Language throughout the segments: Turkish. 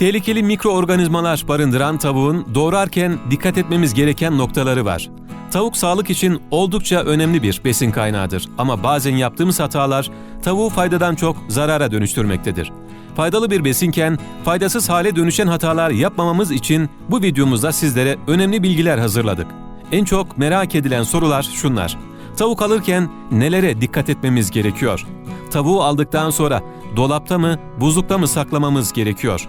Tehlikeli mikroorganizmalar barındıran tavuğun doğrarken dikkat etmemiz gereken noktaları var. Tavuk sağlık için oldukça önemli bir besin kaynağıdır ama bazen yaptığımız hatalar tavuğu faydadan çok zarara dönüştürmektedir. Faydalı bir besinken faydasız hale dönüşen hatalar yapmamamız için bu videomuzda sizlere önemli bilgiler hazırladık. En çok merak edilen sorular şunlar. Tavuk alırken nelere dikkat etmemiz gerekiyor? Tavuğu aldıktan sonra dolapta mı, buzlukta mı saklamamız gerekiyor?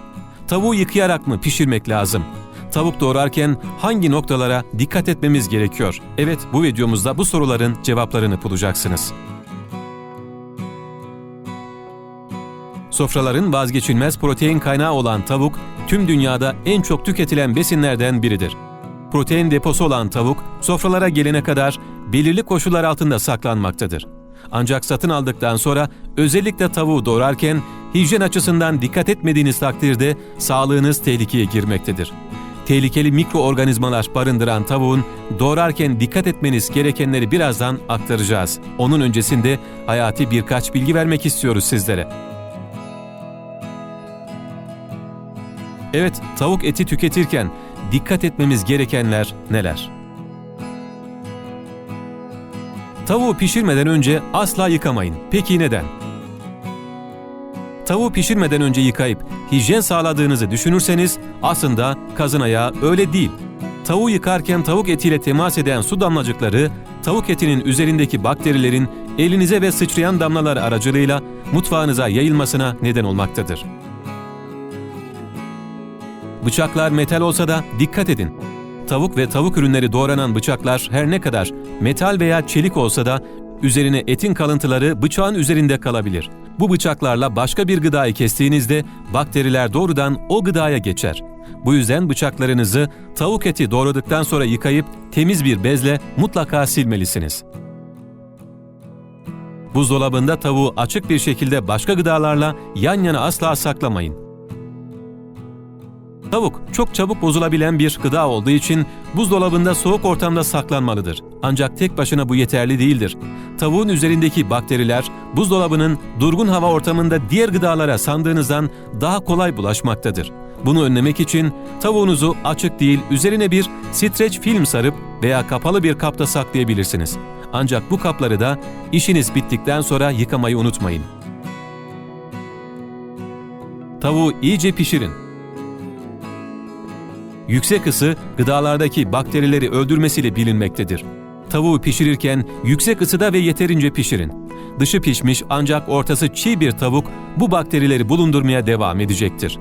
Tavuğu yıkayarak mı pişirmek lazım? Tavuk doğrarken hangi noktalara dikkat etmemiz gerekiyor? Evet, bu videomuzda bu soruların cevaplarını bulacaksınız. Sofraların vazgeçilmez protein kaynağı olan tavuk, tüm dünyada en çok tüketilen besinlerden biridir. Protein deposu olan tavuk, sofralara gelene kadar belirli koşullar altında saklanmaktadır. Ancak satın aldıktan sonra özellikle tavuğu doğrarken hijyen açısından dikkat etmediğiniz takdirde sağlığınız tehlikeye girmektedir. Tehlikeli mikroorganizmalar barındıran tavuğun doğrarken dikkat etmeniz gerekenleri birazdan aktaracağız. Onun öncesinde hayati birkaç bilgi vermek istiyoruz sizlere. Evet, tavuk eti tüketirken dikkat etmemiz gerekenler neler? Tavuğu pişirmeden önce asla yıkamayın. Peki neden? Tavuğu pişirmeden önce yıkayıp hijyen sağladığınızı düşünürseniz aslında kazın ayağı öyle değil. Tavuğu yıkarken tavuk etiyle temas eden su damlacıkları tavuk etinin üzerindeki bakterilerin elinize ve sıçrayan damlalar aracılığıyla mutfağınıza yayılmasına neden olmaktadır. Bıçaklar metal olsa da dikkat edin. Tavuk ve tavuk ürünleri doğranan bıçaklar her ne kadar metal veya çelik olsa da üzerine etin kalıntıları bıçağın üzerinde kalabilir. Bu bıçaklarla başka bir gıdayı kestiğinizde bakteriler doğrudan o gıdaya geçer. Bu yüzden bıçaklarınızı tavuk eti doğradıktan sonra yıkayıp temiz bir bezle mutlaka silmelisiniz. Buzdolabında tavuğu açık bir şekilde başka gıdalarla yan yana asla saklamayın. Tavuk çok çabuk bozulabilen bir gıda olduğu için buzdolabında soğuk ortamda saklanmalıdır. Ancak tek başına bu yeterli değildir. Tavuğun üzerindeki bakteriler buzdolabının durgun hava ortamında diğer gıdalara sandığınızdan daha kolay bulaşmaktadır. Bunu önlemek için tavuğunuzu açık değil üzerine bir streç film sarıp veya kapalı bir kapta saklayabilirsiniz. Ancak bu kapları da işiniz bittikten sonra yıkamayı unutmayın. Tavuğu iyice pişirin. Yüksek ısı gıdalardaki bakterileri öldürmesiyle bilinmektedir. Tavuğu pişirirken yüksek ısıda ve yeterince pişirin. Dışı pişmiş ancak ortası çiğ bir tavuk bu bakterileri bulundurmaya devam edecektir.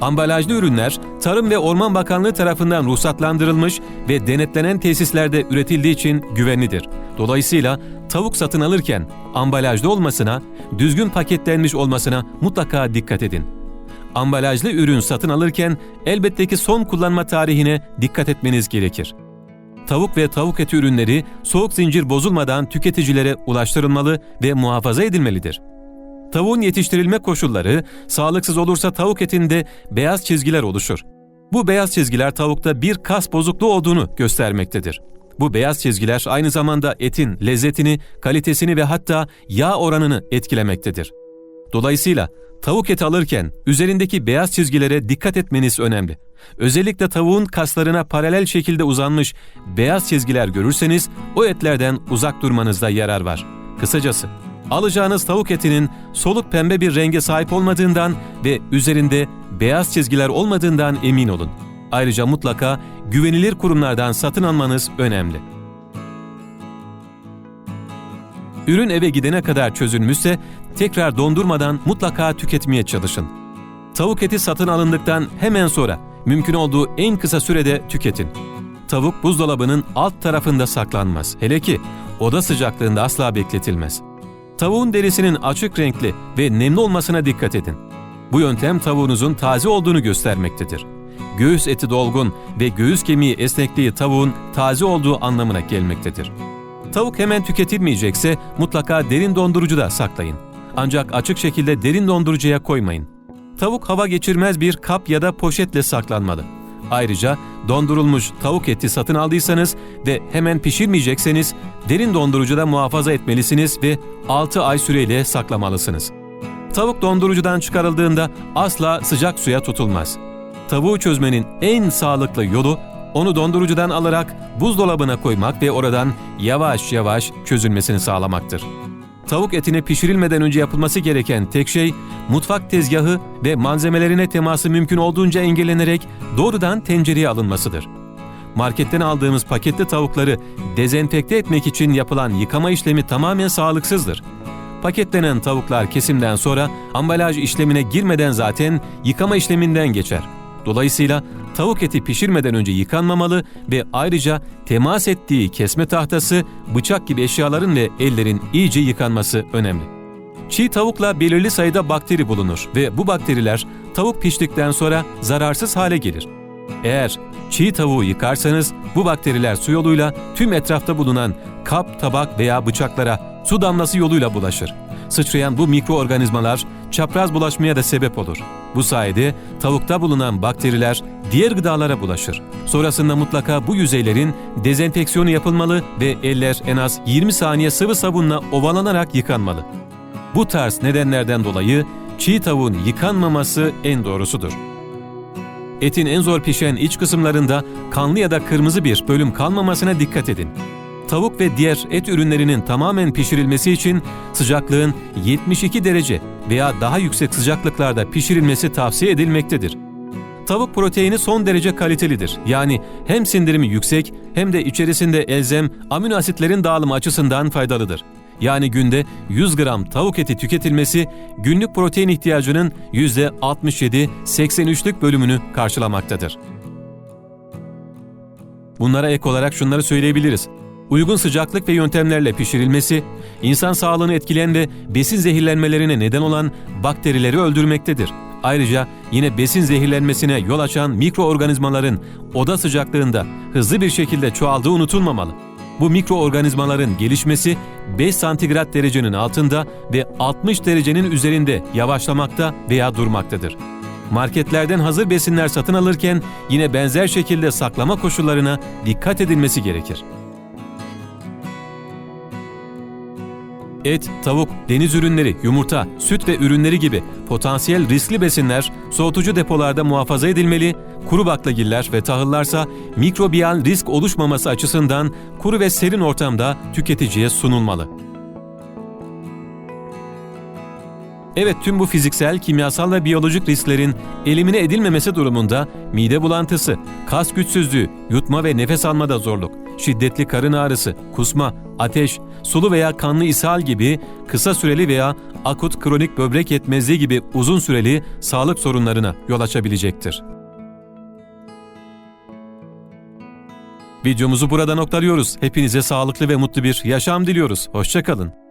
Ambalajlı ürünler Tarım ve Orman Bakanlığı tarafından ruhsatlandırılmış ve denetlenen tesislerde üretildiği için güvenlidir. Dolayısıyla tavuk satın alırken ambalajlı olmasına, düzgün paketlenmiş olmasına mutlaka dikkat edin ambalajlı ürün satın alırken elbette ki son kullanma tarihine dikkat etmeniz gerekir. Tavuk ve tavuk eti ürünleri soğuk zincir bozulmadan tüketicilere ulaştırılmalı ve muhafaza edilmelidir. Tavuğun yetiştirilme koşulları sağlıksız olursa tavuk etinde beyaz çizgiler oluşur. Bu beyaz çizgiler tavukta bir kas bozukluğu olduğunu göstermektedir. Bu beyaz çizgiler aynı zamanda etin lezzetini, kalitesini ve hatta yağ oranını etkilemektedir. Dolayısıyla Tavuk eti alırken üzerindeki beyaz çizgilere dikkat etmeniz önemli. Özellikle tavuğun kaslarına paralel şekilde uzanmış beyaz çizgiler görürseniz o etlerden uzak durmanızda yarar var. Kısacası alacağınız tavuk etinin soluk pembe bir renge sahip olmadığından ve üzerinde beyaz çizgiler olmadığından emin olun. Ayrıca mutlaka güvenilir kurumlardan satın almanız önemli. Ürün eve gidene kadar çözülmüşse tekrar dondurmadan mutlaka tüketmeye çalışın. Tavuk eti satın alındıktan hemen sonra mümkün olduğu en kısa sürede tüketin. Tavuk buzdolabının alt tarafında saklanmaz. Hele ki oda sıcaklığında asla bekletilmez. Tavuğun derisinin açık renkli ve nemli olmasına dikkat edin. Bu yöntem tavuğunuzun taze olduğunu göstermektedir. Göğüs eti dolgun ve göğüs kemiği esnekliği tavuğun taze olduğu anlamına gelmektedir. Tavuk hemen tüketilmeyecekse mutlaka derin dondurucuda saklayın. Ancak açık şekilde derin dondurucuya koymayın. Tavuk hava geçirmez bir kap ya da poşetle saklanmalı. Ayrıca dondurulmuş tavuk eti satın aldıysanız ve hemen pişirmeyecekseniz derin dondurucuda muhafaza etmelisiniz ve 6 ay süreyle saklamalısınız. Tavuk dondurucudan çıkarıldığında asla sıcak suya tutulmaz. Tavuğu çözmenin en sağlıklı yolu onu dondurucudan alarak buzdolabına koymak ve oradan yavaş yavaş çözülmesini sağlamaktır. Tavuk etine pişirilmeden önce yapılması gereken tek şey mutfak tezgahı ve malzemelerine teması mümkün olduğunca engellenerek doğrudan tencereye alınmasıdır. Marketten aldığımız paketli tavukları dezenfekte etmek için yapılan yıkama işlemi tamamen sağlıksızdır. Paketlenen tavuklar kesimden sonra ambalaj işlemine girmeden zaten yıkama işleminden geçer. Dolayısıyla tavuk eti pişirmeden önce yıkanmamalı ve ayrıca temas ettiği kesme tahtası, bıçak gibi eşyaların ve ellerin iyice yıkanması önemli. Çiğ tavukla belirli sayıda bakteri bulunur ve bu bakteriler tavuk piştikten sonra zararsız hale gelir. Eğer çiğ tavuğu yıkarsanız bu bakteriler su yoluyla tüm etrafta bulunan kap, tabak veya bıçaklara su damlası yoluyla bulaşır. Sıçrayan bu mikroorganizmalar çapraz bulaşmaya da sebep olur. Bu sayede tavukta bulunan bakteriler diğer gıdalara bulaşır. Sonrasında mutlaka bu yüzeylerin dezenfeksiyonu yapılmalı ve eller en az 20 saniye sıvı sabunla ovalanarak yıkanmalı. Bu tarz nedenlerden dolayı çiğ tavuğun yıkanmaması en doğrusudur. Etin en zor pişen iç kısımlarında kanlı ya da kırmızı bir bölüm kalmamasına dikkat edin. Tavuk ve diğer et ürünlerinin tamamen pişirilmesi için sıcaklığın 72 derece veya daha yüksek sıcaklıklarda pişirilmesi tavsiye edilmektedir. Tavuk proteini son derece kalitelidir. Yani hem sindirimi yüksek hem de içerisinde elzem amino asitlerin dağılımı açısından faydalıdır. Yani günde 100 gram tavuk eti tüketilmesi günlük protein ihtiyacının %67-83'lük bölümünü karşılamaktadır. Bunlara ek olarak şunları söyleyebiliriz. Uygun sıcaklık ve yöntemlerle pişirilmesi, insan sağlığını etkileyen ve besin zehirlenmelerine neden olan bakterileri öldürmektedir. Ayrıca yine besin zehirlenmesine yol açan mikroorganizmaların oda sıcaklığında hızlı bir şekilde çoğaldığı unutulmamalı. Bu mikroorganizmaların gelişmesi 5 santigrat derecenin altında ve 60 derecenin üzerinde yavaşlamakta veya durmaktadır. Marketlerden hazır besinler satın alırken yine benzer şekilde saklama koşullarına dikkat edilmesi gerekir. Et, tavuk, deniz ürünleri, yumurta, süt ve ürünleri gibi potansiyel riskli besinler soğutucu depolarda muhafaza edilmeli, kuru baklagiller ve tahıllarsa mikrobiyal risk oluşmaması açısından kuru ve serin ortamda tüketiciye sunulmalı. Evet tüm bu fiziksel, kimyasal ve biyolojik risklerin elimine edilmemesi durumunda mide bulantısı, kas güçsüzlüğü, yutma ve nefes almada zorluk, şiddetli karın ağrısı, kusma, ateş, sulu veya kanlı ishal gibi kısa süreli veya akut kronik böbrek yetmezliği gibi uzun süreli sağlık sorunlarına yol açabilecektir. Videomuzu burada noktalıyoruz. Hepinize sağlıklı ve mutlu bir yaşam diliyoruz. Hoşçakalın.